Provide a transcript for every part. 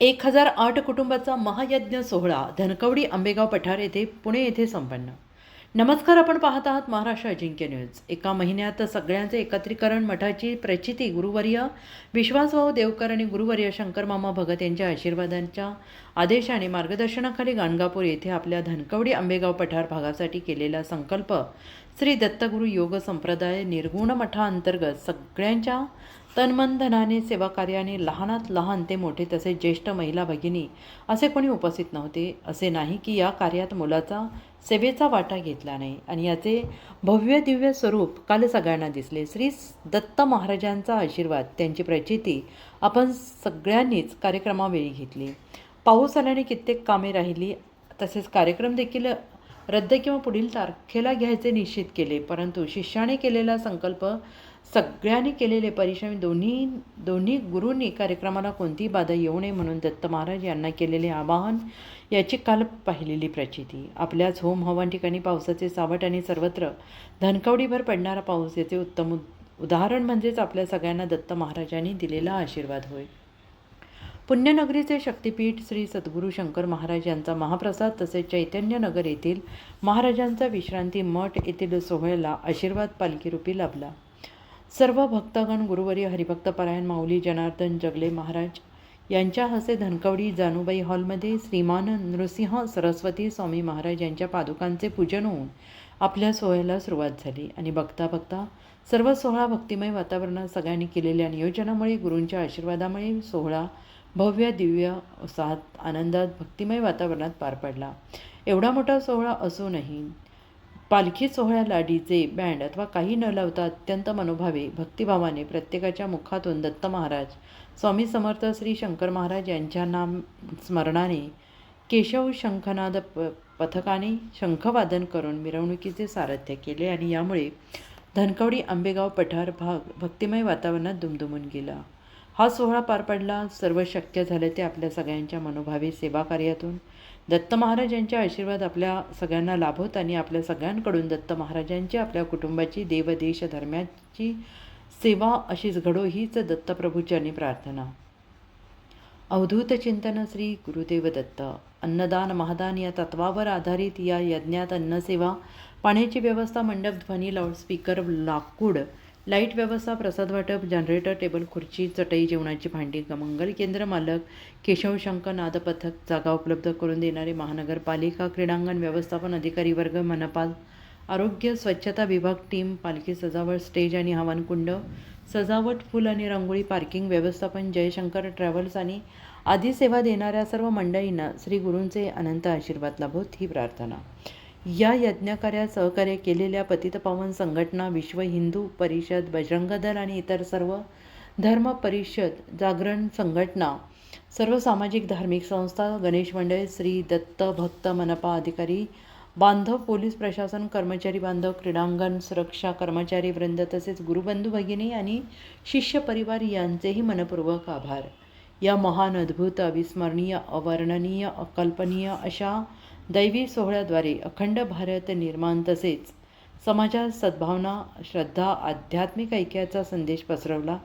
एक हजार आठ कुटुंबाचा महायज्ञ सोहळा धनकवडी आंबेगाव पठार येथे पुणे येथे संपन्न. नमस्कार आपण पाहत आहात महाराष्ट्र अजिंक्य न्यूज. एका महिन्यात सगळ्यांचे एकत्रीकरण मठाची प्रचिती गुरुवर्य विश्वासभाऊ देवकर आणि गुरुवर्य शंकरमामा भगत यांच्या आशीर्वादांच्या आदेश आणि मार्गदर्शनाखाली गाणगापूर येथे आपल्या धनकवडी आंबेगाव पठार भागासाठी केलेला संकल्प श्री दत्तगुरू योग संप्रदाय निर्गुण मठाअंतर्गत सगळ्यांच्या तन्मन धनाने सेवा कार्याने लहानात लहान ते मोठे तसेच ज्येष्ठ महिला भगिनी असे कोणी उपस्थित नव्हते असे नाही की या कार्यात मुलाचा सेवेचा वाटा घेतला नाही. आणि याचे भव्य दिव्य स्वरूप काल सगळ्यांना दिसले. श्री दत्त महाराजांचा आशीर्वाद त्यांची प्रचिती आपण सगळ्यांनीच कार्यक्रमावेळी घेतली. पाऊस आल्याने कित्येक कामे राहिली तसेच कार्यक्रम देखील रद्द किंवा पुढील तारखेला घ्यायचे निश्चित केले परंतु शिष्याने केलेला संकल्प सगळ्यांनी केलेले परिश्रम दोन्ही दोन्ही गुरूंनी कार्यक्रमाला कोणतीही बाधा येऊ नये म्हणून दत्त महाराज यांना केलेले आवाहन याची काल पाहिलेली प्रचिती. आपल्याच होम हवन ठिकाणी पावसाचे सावट आणि सर्वत्र धनकवडीभर पडणारा पाऊस याचे उत्तम उद- उदाहरण म्हणजेच आपल्या सगळ्यांना दत्त महाराजांनी दिलेला आशीर्वाद होय. पुण्यनगरीचे शक्तिपीठ श्री सद्गुरू शंकर महाराज यांचा महाप्रसाद तसेच चैतन्यनगर येथील महाराजांचा विश्रांती मठ येथील सोहळ्याला आशीर्वाद पालखीरूपी लाभला. सर्व भक्तगण गुरुवर्य हरिभक्तपरायण माऊली जनार्दन जगले महाराज यांच्या हस्ते धनकवडी जानूबाई हॉलमध्ये श्रीमान नृसिंह सरस्वती स्वामी महाराज यांच्या पादुकांचे पूजन होऊन आपल्या सोहळ्याला सुरुवात झाली. आणि बघता बघता सर्व सोहळा भक्तिमय वातावरणात सगळ्यांनी केलेल्या नियोजनामुळे गुरूंच्या आशीर्वादामुळे सोहळा भव्य दिव्य उत्साहात आनंदात भक्तिमय वातावरणात पार पडला. एवढा मोठा सोहळा असूनही पालखी सोहळ्याला डीजे बँड अथवा काही न लावता अत्यंत मनोभावे भक्तिभावाने प्रत्येकाच्या मुखातून दत्त महाराज स्वामी समर्थ श्री शंकर महाराज यांच्या नाम स्मरणाने केशव शंखनाद प पथकाने शंखवादन करून मिरवणुकीचे सारथ्य केले आणि यामुळे धनकवडी आंबेगाव पठार भाग भक्तिमय वातावरणात दुमदुमून गेला. हा सोहळा पार पडला. सर्व शक्य झाले ते आपल्या सगळ्यांच्या मनोभावी सेवा कार्यातून दत्त महाराज यांचे आशीर्वाद आपल्या सगळ्यांना लाभवत आणि आपल्या सगळ्यांकडून दत्त महाराजांची आपल्या कुटुंबाची देवदेश धर्माची सेवा अशीच घडो हीच दत्तप्रभूच्यांनी प्रार्थना. अवधूत चिंतन श्री गुरुदेव दत्त. अन्नदान महादान या तत्वावर आधारित या यज्ञात अन्नसेवा पाण्याची व्यवस्था मंडप ध्वनी लाऊडस्पीकर लाकूड लाइट व्यवस्था प्रसाद वाटप जनरेटर टेबल खुर्ची चटई जेवणाची भांडी मंगल केंद्र मालक केशवशंकर नादपथक नाद पथक जागा उपलब्ध करून देणारे महानगरपालिका क्रीडांगण व्यवस्थापन अधिकारी वर्ग मनपाल आरोग्य स्वच्छता विभाग टीम पालखी सजावट स्टेज आणि हवनकुंड सजावट फुल आणि रांगोळी पार्किंग व्यवस्थापन जयशंकर ट्रॅव्हल्स आणि आदी सेवा देणाऱ्या सर्व मंडळींना श्री गुरूंचे अनंत आशीर्वाद लाभोत ही प्रार्थना. या यज्ञकार्यात सहकार्य केलेल्या पतितपावन संघटना विश्व हिंदू परिषद बजरंग दल आणि इतर सर्व धर्म परिषद जागरण संघटना सर्व सामाजिक धार्मिक संस्था गणेश मंडळ श्री दत्त भक्त मनपा अधिकारी बांधव पोलीस प्रशासन कर्मचारी बांधव क्रीडांगण सुरक्षा कर्मचारी वृंद तसेच गुरुबंधू भगिनी आणि शिष्य परिवार यांचेही मनपूर्वक आभार. या महान अद्भुत अविस्मरणीय अवर्णनीय अकल्पनीय अशा दैवी सोहळ्याद्वारे अखंड भारत निर्माण तसेच समाजात सद्भावना श्रद्धा आध्यात्मिक ऐक्याचा संदेश पसरवला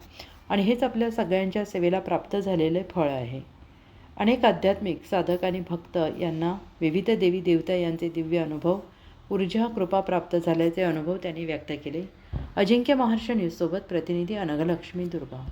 आणि हेच आपल्या सगळ्यांच्या सेवेला प्राप्त झालेले फळ आहे. अनेक आध्यात्मिक साधक आणि भक्त यांना विविध देवी देवता यांचे दिव्य अनुभव ऊर्जा कृपा प्राप्त झाल्याचे अनुभव त्यांनी व्यक्त केले. अजिंक्य महाराष्ट्र न्यूजसोबत प्रतिनिधी अनघलक्ष्मी दुर्गा.